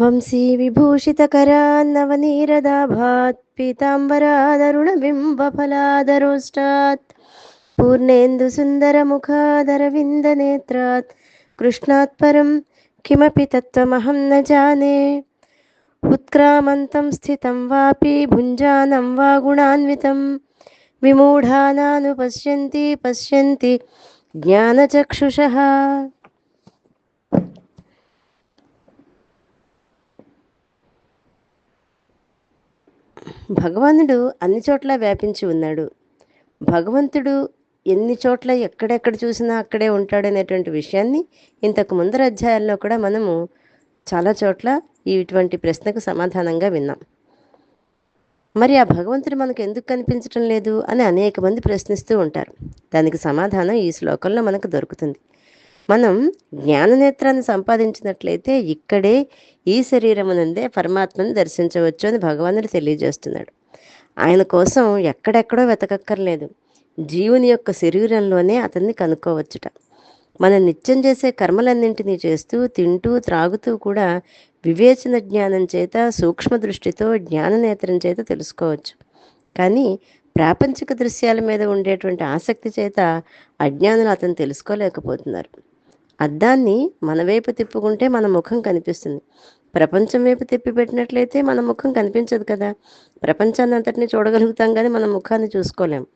वंशी विभूषितकरान्नवनीरदाभात्, पीताम्बरादरुणबिम्बफलादरोष्टात्, पूर्णेन्दुसुन्दरमुखादरविन्दनेत्रात् कृष्णात् परं किमपि तत्त्वमहं न जाने। उत्क्रामन्तं स्थितं वापि भुञ्जानं वा गुणान्वितं। विमूढानानुपश्यन्ति पश्यन्ति ज्ञानचक्षुषः। భగవానుడు అన్ని చోట్ల వ్యాపించి ఉన్నాడు. భగవంతుడు ఎన్ని చోట్ల ఎక్కడెక్కడ చూసినా అక్కడే ఉంటాడనేటువంటి విషయాన్ని ఇంతకు ముందర అధ్యాయాల్లో కూడా మనము చాలా చోట్ల ఇటువంటి ప్రశ్నకు సమాధానంగా విన్నాం. మరి ఆ భగవంతుడు మనకు ఎందుకు కనిపించటం లేదు అని అనేక మంది ప్రశ్నిస్తూ ఉంటారు. దానికి సమాధానం ఈ శ్లోకంలో మనకు దొరుకుతుంది. మనం జ్ఞాననేత్రాన్ని సంపాదించినట్లయితే ఇక్కడే ఈ శరీరమునందే పరమాత్మని దర్శించవచ్చు అని భగవానుడు తెలియజేస్తున్నాడు. ఆయన కోసం ఎక్కడెక్కడో వెతకక్కర్లేదు. జీవుని యొక్క శరీరంలోనే అతన్ని కనుక్కోవచ్చుట. మనం నిత్యం చేసే కర్మలన్నింటినీ చేస్తూ తింటూ త్రాగుతూ కూడా వివేచన జ్ఞానం చేత సూక్ష్మ దృష్టితో జ్ఞాననేత్రం చేత తెలుసుకోవచ్చు. కానీ ప్రాపంచిక దృశ్యాల మీద ఉండేటువంటి ఆసక్తి చేత అజ్ఞానులు అతను తెలుసుకోలేకపోతున్నారు. అద్దాన్ని మన వైపు తిప్పుకుంటే మన ముఖం కనిపిస్తుంది. ప్రపంచం వైపు తిప్పి పెట్టినట్లయితే మన ముఖం కనిపించదు కదా. ప్రపంచాన్ని అంతటిని చూడగలుగుతాం కానీ మన ముఖాన్ని చూసుకోలేం.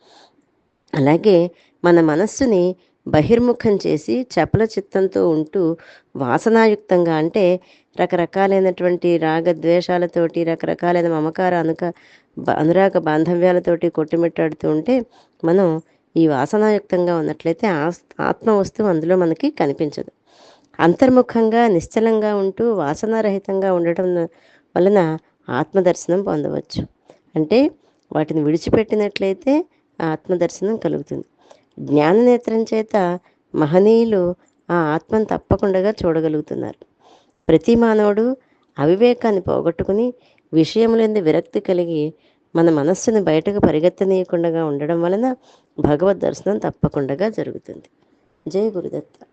అలాగే మన మనస్సుని బహిర్ముఖం చేసి చపల చిత్తంతో ఉంటూ వాసనాయుక్తంగా అంటే రకరకాలైనటువంటి రాగద్వేషాలతోటి రకరకాలైన మమకార అనుక బ- అనురాగ బాంధవ్యాలతోటి కొట్టుమిట్టాడుతూ ఉంటే మనం ఈ వాసనాయుక్తంగా ఉన్నట్లయితే ఆత్మ వస్తువు అందులో మనకి కనిపించదు. అంతర్ముఖంగా నిశ్చలంగా ఉంటూ వాసనారహితంగా ఉండటం వలన ఆత్మదర్శనం పొందవచ్చు. అంటే వాటిని విడిచిపెట్టినట్లయితే ఆ ఆత్మదర్శనం కలుగుతుంది. జ్ఞాననేత్రం చేత మహనీయులు ఆ ఆత్మను తప్పకుండా చూడగలుగుతున్నారు. ప్రతి మానవుడు అవివేకాన్ని పోగొట్టుకుని విషయములందు విరక్తి కలిగి మన మనస్సును బయటకు పరిగెత్తనీయకుండా ఉండడం వలన భగవద్ దర్శనం తప్పకుండా జరుగుతుంది. జై గురుదత్త.